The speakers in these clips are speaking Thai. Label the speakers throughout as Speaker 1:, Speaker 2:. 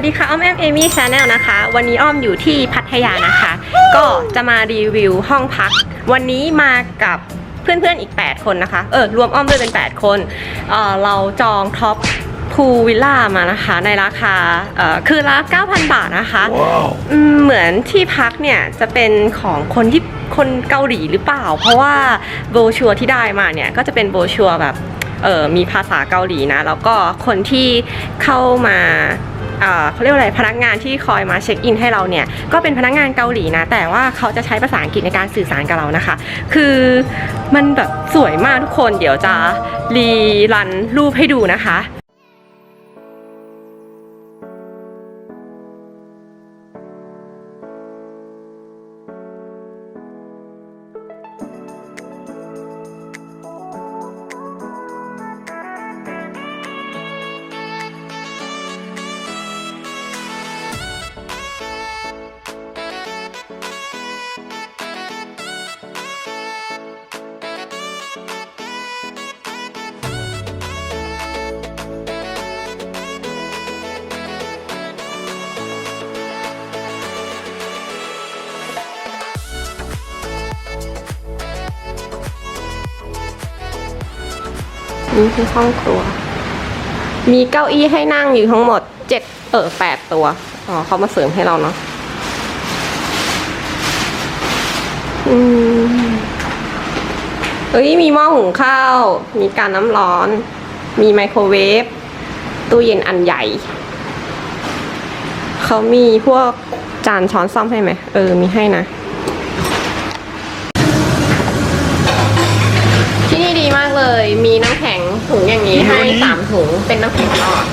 Speaker 1: วัสดีค่ะ อ้อมแอมเอมี่ชาแนลนะคะ วันนี้อ้อมอยู่ที่พัทยานะคะ ก็จะมารีวิวห้องพัก วันนี้มากับเพื่อนๆอีก 8 คนนะคะ เออ รวมอ้อมด้วยเป็น 8 คนเออเราจองท็อปพูวิลล่ามานะคะ ในราคาเอ่อคือละ9,000 บาทนะคะ อืมเหมือนที่พักเนี่ย จะเป็นของคนที่คนเกาหลีหรือเปล่า เพราะว่าโบรชัวร์ที่ได้มาเนี่ย ก็จะเป็นโบรชัวร์แบบเออมีภาษาเกาหลีนะ แล้วก็คนที่เข้ามา เขาเรียกว่าอะไรพนักงานที่คอยมาเช็คอินให้เราเนี่ยก็เป็นพนักงานเกาหลีนะ แต่ว่าเขาจะใช้ภาษาอังกฤษในการสื่อสารกับเรานะคะ คือมันแบบสวยมากทุกคนเดี๋ยวจะรีรันรูปให้ดูนะคะ นี่คือห้องครัว มีเก้าอี้ให้นั่งอยู่ทั้งหมดเจ็ดเออแปดตัว อ๋อเขามาเสริมให้เราเนาะอืมเอ้ยมีหม้อหุงข้าว มีการน้ำร้อน มีไมโครเวฟ ตู้เย็นอันใหญ่ เขามีพวกจานช้อนซ่อมให้ไหม เออ มีให้นะ ที่นี่ดีมากเลย มีน้ำแข็ง ถุงอย่างนี้ให้สามถุงเป็นน้ำแข็งหลอด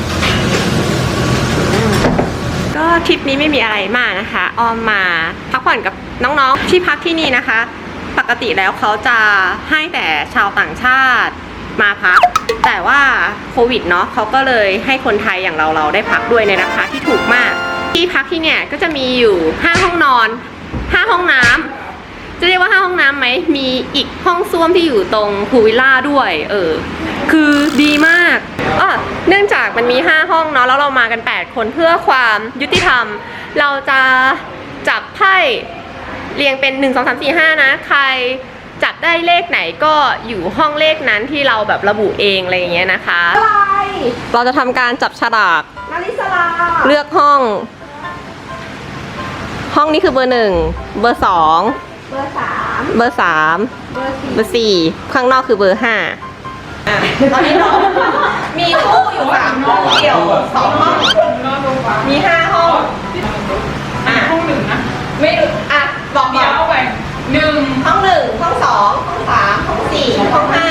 Speaker 1: อืมก็ทริปนี้ไม่มีอะไรมากนะคะ ออมมาพักผ่อนกับน้องๆที่พักที่นี่นะคะ ปกติแล้วเขาจะให้แต่ชาวต่างชาติมาพัก แต่ว่าโควิดเนาะเขาก็เลยให้คนไทยอย่างเราเราได้พักด้วยในราคาที่ถูกมาก ที่พักที่เนี่ยก็จะมีอยู่ 5 ห้องนอน 5 ห้องน้ำ จะเรียกว่าห้าห้องน้ำไหม มีอีกห้องส้วมที่อยู่ตรงพูลวิลล่าด้วย เออ คือดีมากอะเนื่องจากมันมี 5 ห้องเนาะ แล้วเรามากัน 8 คนเพื่อความยุติธรรม เราจะจับไพ่เรียงเป็น 1 2 3 4 5 นะ ใครจับได้เลขไหนก็อยู่ห้องเลขนั้นที่เราแบบระบุเองอะไรอย่างเงี้ยนะคะ
Speaker 2: อะไร
Speaker 1: เราจะทำการจับฉลาก
Speaker 2: นาริสลา
Speaker 1: เลือกห้อง ห้องนี้คือเบอร์หนึ่ง เบอร์สอง
Speaker 2: เบอร์สาม
Speaker 1: เบอร์สาม
Speaker 2: เบอร์สี่
Speaker 1: เบอร์สี่ข้างนอกคือเบอร์ห้าตอนนี้เรามีคู่อยู่สามห้องเดี่ยวสองห้องมีห้าห้องอะ
Speaker 3: ห้องหนึ่งนะ
Speaker 1: ไม่รู้อะบอกก่
Speaker 3: เดี๋
Speaker 1: อยน
Speaker 3: วแบ่งหนึ่ง
Speaker 1: ห้องหนึ่งห้องสองห้องสามห้องสี่ห้องห้า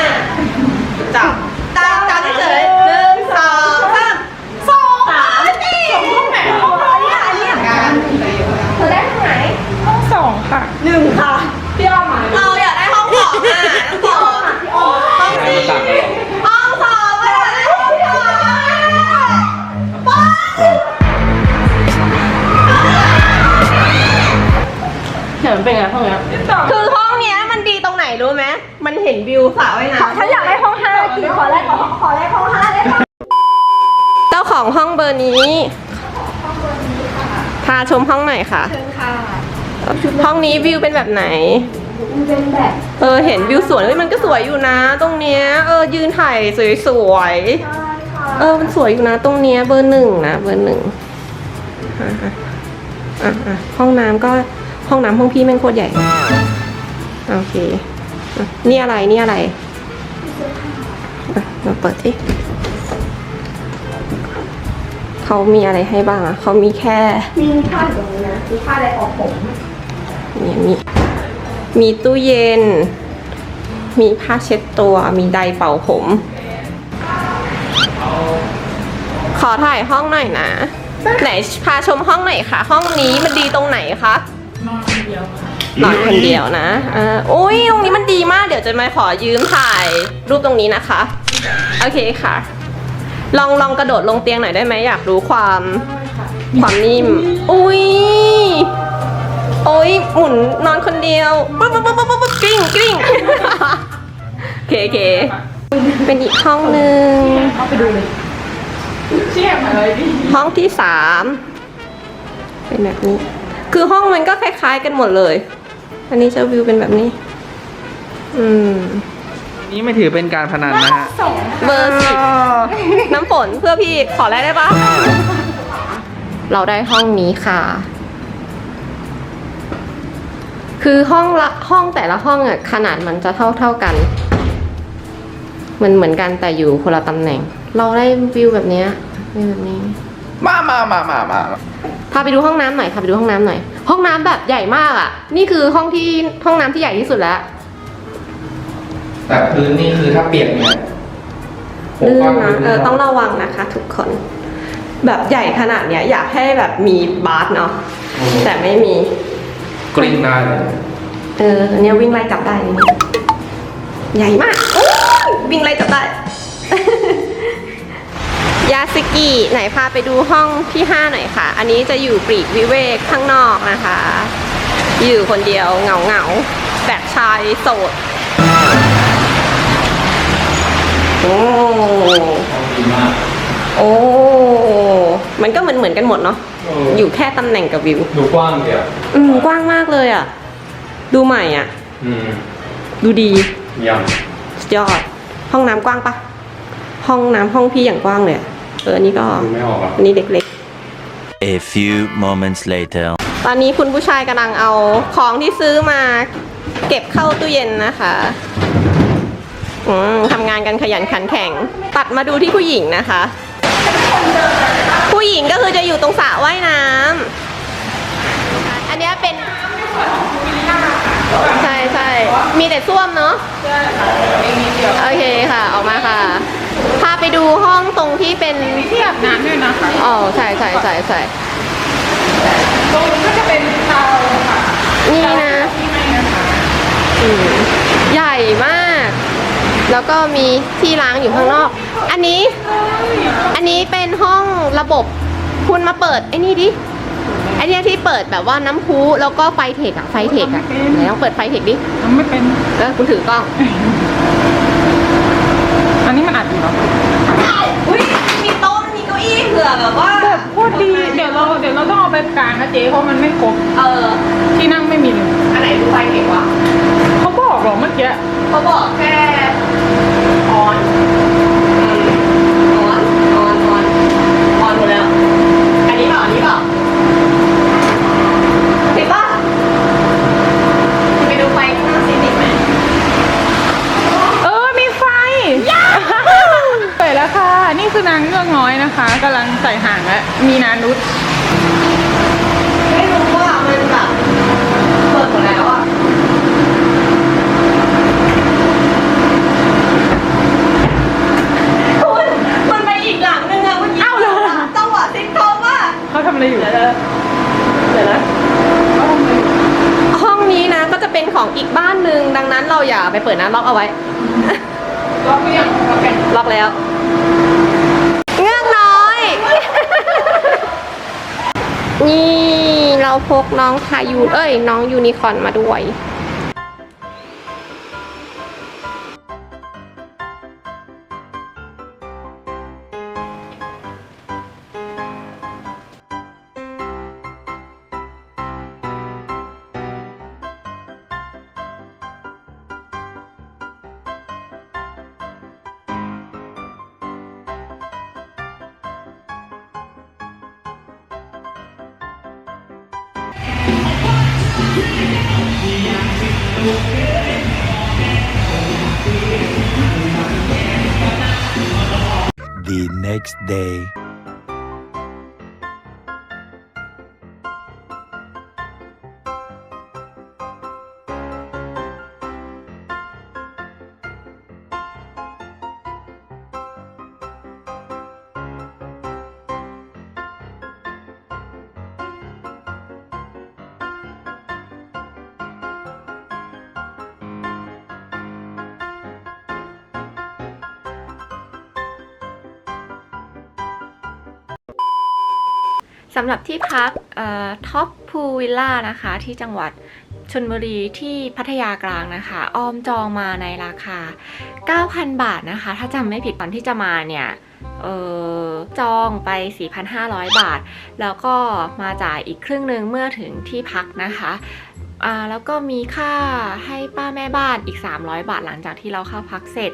Speaker 1: จับตามตามเฉยๆหนึ่งสองสามสองสามสี่
Speaker 3: ห้องไหนห้อง
Speaker 2: อะไรเนี่ยเธอได้ทางไหน
Speaker 3: ห้องสอง ค่ะ
Speaker 2: หนึ่งค่ะพี่อ้อมหมาย
Speaker 1: เราอยากได้ห้องสองอะห้องสอง
Speaker 2: พี่อ้อม
Speaker 1: ห้องสี่ห้องสองเลยห้องสองเห็นเป็นไงห้องเนี้ยคือห้องเนี้ยมันดีตรงไหนรู้ไหมมันเห็นวิวสระว่ายน้ำ
Speaker 2: ฉันอยากได้ห้องห้ากี่ขอแรกขอขอแรกห้องห้าได้ไหม
Speaker 1: เจ้าของห้องเบอร์นี้พาชมห้องหน่อยค่ะ
Speaker 2: เชิญค่ะ
Speaker 1: ห้องนี้วิวเป็นแบบไหน
Speaker 2: มันเป็นแบบ
Speaker 1: เออเห็นวิวสวยเฮ้ยมันก็สวยอยู่นะ ตรงเนี้ยเออยืนถ่ายสวยๆ
Speaker 2: ใช่ค่ะ
Speaker 1: เออมันสวยอยู่นะ ตรงเนี้ยเบอร์หนึ่งนะเบอร์หนึ่งอะอะอะอะห้องน้ำก็ห้องน้ำห้องพี่แม่งโคตรใหญ่โอเคอะนี่อะไรนี่อะไรอะมาเปิดที่เขามีอะไรให้บ้างอะเขามีแค่
Speaker 2: มีผ้าอยู่ตรงนี้นะมีผ้าอะไรออกผม
Speaker 1: มีมีมีตู้เย็น มีผ้าเช็ดตัว มีไดร์เป่าผม ขอถ่ายห้องหน่อยนะ ไหนพาชมห้องหน่อยค่ะ ห้องนี้มันดีตรงไหนคะ
Speaker 3: นอนคนเดียวค่ะ
Speaker 1: นอนคนเดียวนะอ่าอุ้ยตรงนี้มันดีมาก เดี๋ยวจะมาขอยืมถ่ายรูปตรงนี้นะคะ โอเคค่ะ ลองลองกระโดดลงเตียงหน่อยได้ไหมอยากรู้ความความนิ่ม อุ้ย โอ้ยหมุนนอนคนเดียวปุ๊บปุ๊บปุ๊บปุ๊บปุ๊บกลิ้งกลิ้งโอเคโอเคเป็นอีกห้องหนึ่ง
Speaker 3: เข้าไปดูเลยเชี่ยมาเลยดิ
Speaker 1: ห้องที่สามเป็นแบบนี้ คือห้องมันก็คล้ายๆกันหมดเลย อันนี้จะวิวเป็นแบบนี้ อืม
Speaker 4: นี้ไม่ถือเป็นการพนันนะฮะ
Speaker 3: สอง
Speaker 1: เบอร์สิบน้ำฝนเพื่อพี่ขอแรกได้ปะเราได้ห้องนี้ค่ะ คือห้องละห้องแต่ละห้องอะขนาดมันจะเท่าเท่าๆกัน มันเหมือนกันแต่อยู่คนละตำแหน่ง เราได้วิวแบบเนี้ยวิวแบบนี้
Speaker 4: มามามามามา
Speaker 1: พาไปดูห้องน้ำหน่อยพาไปดูห้องน้ำหน่อย ห้องน้ำแบบใหญ่มากอะ นี่คือห้องที่ห้องน้ำที่ใหญ่ที่สุดแล้ว
Speaker 4: แต่พื้นนี่คือถ้าเปียกเนี่ย
Speaker 1: ลื่นนะเออต้องระวังนะคะ ทุกคน แบบใหญ่ขนาดเนี้ย อยากให้แบบมีบาร์เนาะแต่ไม่มี
Speaker 4: กลิ้งได้เลย
Speaker 1: เอออันเนี้ยวิ่งไล่จับได้เลยเนี่ยใหญ่มากโอ้ยวิ่งไล่จับได้ ยาสกิไหนพาไปดูห้องที่ห้าหน่อยค่ะ อันนี้จะอยู่ปลีกวิเวกข้างนอกนะคะ อยู่คนเดียวเหงาเหงาๆแบบชายโสด โอ้
Speaker 4: ดีมาก
Speaker 1: โอ้ มันก็เหมือนเหมือนกันหมดเนาะ อยู่แค่ตำแหน่งกับวิว
Speaker 4: ดูกว้างเดียว
Speaker 1: อืมกว้างมากเลยอะ ดูใหม่อะ
Speaker 4: อืม
Speaker 1: ดูดี
Speaker 4: เยี่ยม
Speaker 1: สุดยอด ห้องน้ำกว้างปะห้องน้ำห้องพี่อย่างกว้างเลยอะเอออันนี้ก็
Speaker 4: ดูไม่ออกอะ
Speaker 1: อันนี้เล็ก
Speaker 5: A few moments later.
Speaker 1: ๆ ตอนนี้คุณผู้ชายกำลังเอาของที่ซื้อมาเก็บเข้าตู้เย็นนะคะอืมทำงานกันขยันขันแข็ง ตัดมาดูที่ผู้หญิงนะคะ ผู้หญิงก็คือจะอยู่ตรงสระว่ายน้ำ อันเนี้ยเป็น ใช่ใช่ มีแต่ส้วมเนาะโอเคค่ะ ออกมาค่ะ พาไปดูห้องตรงที่เป็น
Speaker 3: มีที่อาบน้ำด้วยนะคะ
Speaker 1: อ๋อใช่ใช่ใช่ใช่
Speaker 3: ตรงนี้ก็จะเป็นเตาค่ะ
Speaker 1: นี่นะ
Speaker 3: ที่ไม่นะคะ
Speaker 1: อืมใหญ่มาก แล้วก็มีที่ล้างอยู่ข้างนอก อันนี้ อันนี้เป็นห้องระบบ คุณมาเปิดไอ้นี่ดิ ไอเนี้ยที่เปิดแบบว่าน้ำพุแล้วก็ไฟเทคอะไฟเทคอะไหนลองเปิดไฟเทคดิ
Speaker 3: ทำไม่เป็น
Speaker 1: แล้วคุณถือกล้อง
Speaker 3: อันนี้มันอัดอยู่เหรอ
Speaker 1: อุ้ยมีโต๊ะมีเก้าอี้เผื่อแบบว่า
Speaker 3: แบบโคตรดีเดี๋ยวเราเดี๋ยวเราต้องเอาไปกลางนะเจ๊เพราะมันไม่ครบ
Speaker 1: เออ
Speaker 3: ที่นั่งไม่มีเลย
Speaker 1: อันไหนดูไฟเทควะ
Speaker 3: เขาบอกเหรอเมื่อกี้
Speaker 1: เขาบอกแค่ออนออนออนออนออนหมดแล้ว อันนี้เปล่าอันนี้เปล่าเห็นปะไปดูไฟข้างหน้าซีนิกไหม
Speaker 3: เออ มีไฟเปิดแล้วค่ะ นี่คือนางเงือกน้อยนะคะกำลังใส่ห่างแล้ว มีนานุษ
Speaker 1: ไม่รู้ว่ามันแบบเปิดหมดแล้วอะคุณมันไปอีกหลังนึงอะเมื่อกี้
Speaker 3: อ้าวเหรอ
Speaker 1: จังหวะติ๊กต๊อกอะ
Speaker 3: เขาทำอะไรอยู่
Speaker 1: เดี๋ยวนะเดี๋ยวนะ ห้องนี้นะก็จะเป็นของอีกบ้านหนึ่งดังนั้นเราอย่าไปเปิดนะ ล็อกเอาไว้
Speaker 3: ล็อกยังล็อกแล็
Speaker 1: อกแล้วเงือกน้อย นี่เราพกน้องพายูเอ้ย น้องยูนิคอร์นมาด้วย
Speaker 5: The next day.
Speaker 1: สำหรับที่พักท็อปพูวิลล่านะคะ ที่จังหวัดชนบุรีที่พัทยากลางนะคะ ออมจองมาในราคา 9,000 บาทนะคะ ถ้าจำไม่ผิดตอนที่จะมาเนี่ย
Speaker 6: ออจองไป 4,500 บาท แล้วก็มาจ่ายอีกครึ่งหนึ่งเมื่อถึงที่พักนะคะอ่าแล้วก็มีค่าให้ป้าแม่บ้านอีก 300 บาทหลังจากที่เราเข้าพักเสร็จ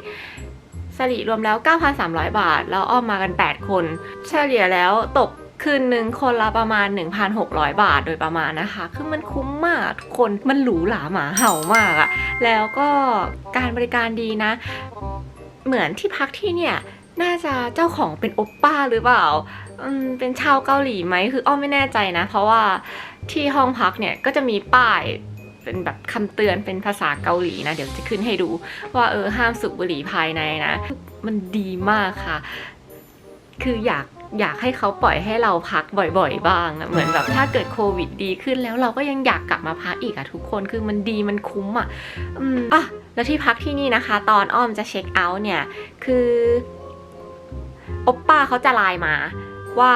Speaker 6: สริรวมแล้ว 9,300 บาท แล้วอ้อมมากัน 8 คน เฉลี่ยแล้วตก คืนหนึ่งคนละประมาณ 1,600 บาทโดยประมาณนะคะ คือมันคุ้มมากทุกคนมันหรูหราหมาเห่ามากอะแล้วก็การบริการดีนะ เหมือนที่พักที่เนี่ยน่าจะเจ้าของเป็นโอปป้าหรือเปล่าอืมเป็นชาวเกาหลีไหมคืออ้อมไม่แน่ใจนะ เพราะว่าที่ห้องพักเนี่ยก็จะมีป้ายเป็นแบบคำเตือนเป็นภาษาเกาหลีนะ เดี๋ยวจะขึ้นให้ดู ว่าเออห้ามสูบบุหรี่ภายในนะ มันดีมากค่ะ คืออยาก อยากให้เขาปล่อยให้เราพักบ่อยๆ บ้างอะเหมือนแบบถ้าเกิดโควิดดีขึ้นแล้วเราก็ยังอยากกลับมาพักอีกอะทุกคนคือมันดีมันคุ้มอะอืมอะแล้วที่พักที่นี่นะคะ ตอนอ้อมจะเช็คเอาท์เนี่ย คือโอปป้าเขาจะไลน์มาว่า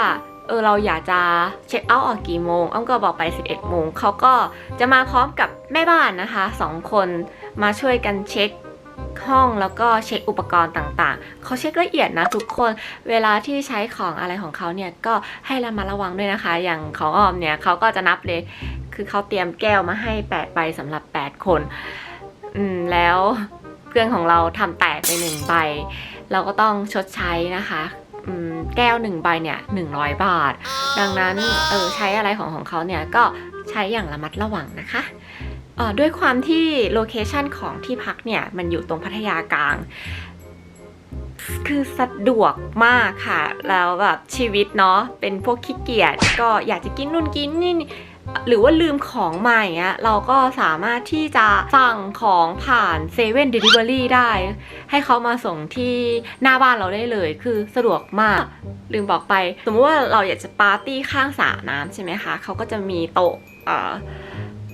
Speaker 6: เออเราอยากจะเช็คเอาท์ออกกี่โมง อ้อมก็บอกไป 11โมงเขาก็จะมาพร้อมกับแม่บ้านนะคะสองคนมาช่วยกันเช็ค ห้องแล้วก็เช็คอุปกรณ์ต่างๆ เขาเช็คละเอียดนะทุกคน เวลาที่ใช้ของอะไรของเขาเนี่ยก็ให้ระมัดระวังด้วยนะคะ อย่างของออมเนี่ยเขาก็จะนับเลย คือเขาเตรียมแก้วมาให้8ใบสำหรับ 8 คน อืมแล้วเพื่อนของเราทำแตกไปหนึ่งใบ เราก็ต้องชดใช้นะคะแก้วหนึ่งใบเนี่ย100บาท ดังนั้นเออใช้อะไรของของเขาเนี่ยก็ใช้อย่างระมัดระวังนะคะ ด้วยความที่โลเคชันของที่พักเนี่ย มันอยู่ตรงพัทยากลาง คือสะดวกมากค่ะ แล้วแบบชีวิตเนาะเป็นพวกขี้เกียจก็อยากจะกินนู่นกินนี่หรือว่าลืมของมาอย่างเงี้ยเราก็สามารถที่จะสั่งของผ่านเซเว่นเดลิเวอรี่ได้ ให้เขามาส่งที่หน้าบ้านเราได้เลย คือสะดวกมาก ลืมบอกไป สมมติว่าเราอยากจะปาร์ตี้ข้างสระน้ำใช่ไหมคะเขาก็จะมีโต๊ะเอ่อ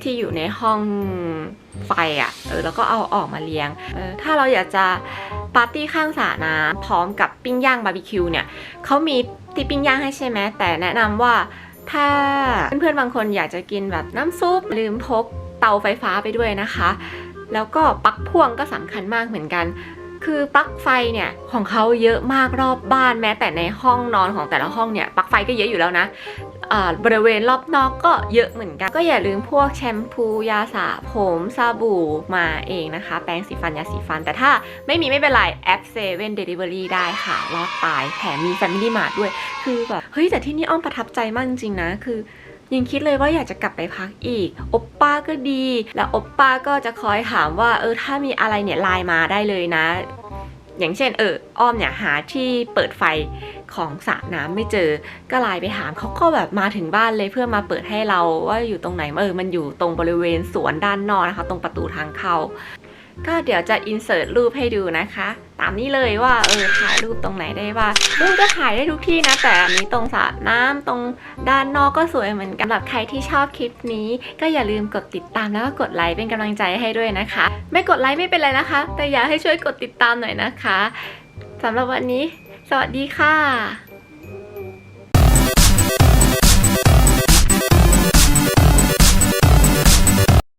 Speaker 6: ที่อยู่ในห้องไฟอะ่ะ เออ แล้วก็เอาออกมาเลี้ยง เออ ถ้าเราอยากจะปาร์ตี้ข้างสระน้ำพร้อมกับปิ้งย่างบาร์บีคิวเนี่ย เขามีที่ปิ้งย่างให้ใช่ไหม แต่แนะนำว่าถ้าเพื่อนๆบางคนอยากจะกินแบบน้ำซุป ลืมพกเตาไฟฟ้าไปด้วยนะคะ แล้วก็ปลั๊กพ่วงก็สำคัญมากเหมือนกัน คือปลั๊กไฟเนี่ยของเขาเยอะมากรอบบ้านแม้แต่ในห้องนอนของแต่ละห้องเนี่ยปลั๊กไฟก็เยอะอยู่แล้วนะ บริเวณรอบนอกก็เยอะเหมือนกัน ก็อย่าลืมพวกแชมพูยาสระผมสบู่มาเองนะคะ แปรงสีฟันยาสีฟัน แต่ถ้าไม่มีไม่เป็นไรแอป7 Delivery ได้ค่ะ รอดตายแถมมี Family Mart ด้วย คือแบบเฮ้ยแต่ที่นี่อ้อมประทับใจมากจริงๆนะคือยังคิดเลยว่าอยากจะกลับไปพักอีกโอปป้าก็ดี แล้วโอปป้าก็จะคอยถามว่าเออถ้ามีอะไรเนี่ยไลน์มาได้เลยนะ อย่างเช่นเอออ้อมเนี่ยหาที่เปิดไฟ ของสระน้ำไม่เจอ ก็ไลน์ไปถามเขาก็แบบมาถึงบ้านเลยเพื่อมาเปิดให้เราว่าอยู่ตรงไหนเออมันอยู่ตรงบริเวณสวนด้านนอกนะคะ ตรงประตูทางเข้าก็เดี๋ยวจะอินเสิร์ตรูปให้ดูนะคะ ตามนี้เลยว่าเออถ่ายรูปตรงไหนได้บ้างรูปก็ถ่ายได้ทุกที่นะ แต่อันนี้ตรงสระน้ำตรงด้านนอกก็สวยเหมือนกันสำหรับใครที่ชอบคลิปนี้ ก็อย่าลืมกดติดตามแล้วก็กดไลค์เป็นกำลังใจให้ด้วยนะคะ ไม่กดไลค์ไม่เป็นไรนะคะ แต่อยากให้ช่วยกดติดตามหน่อยนะคะสำหรับวันนี้ สวัสดีค่ะ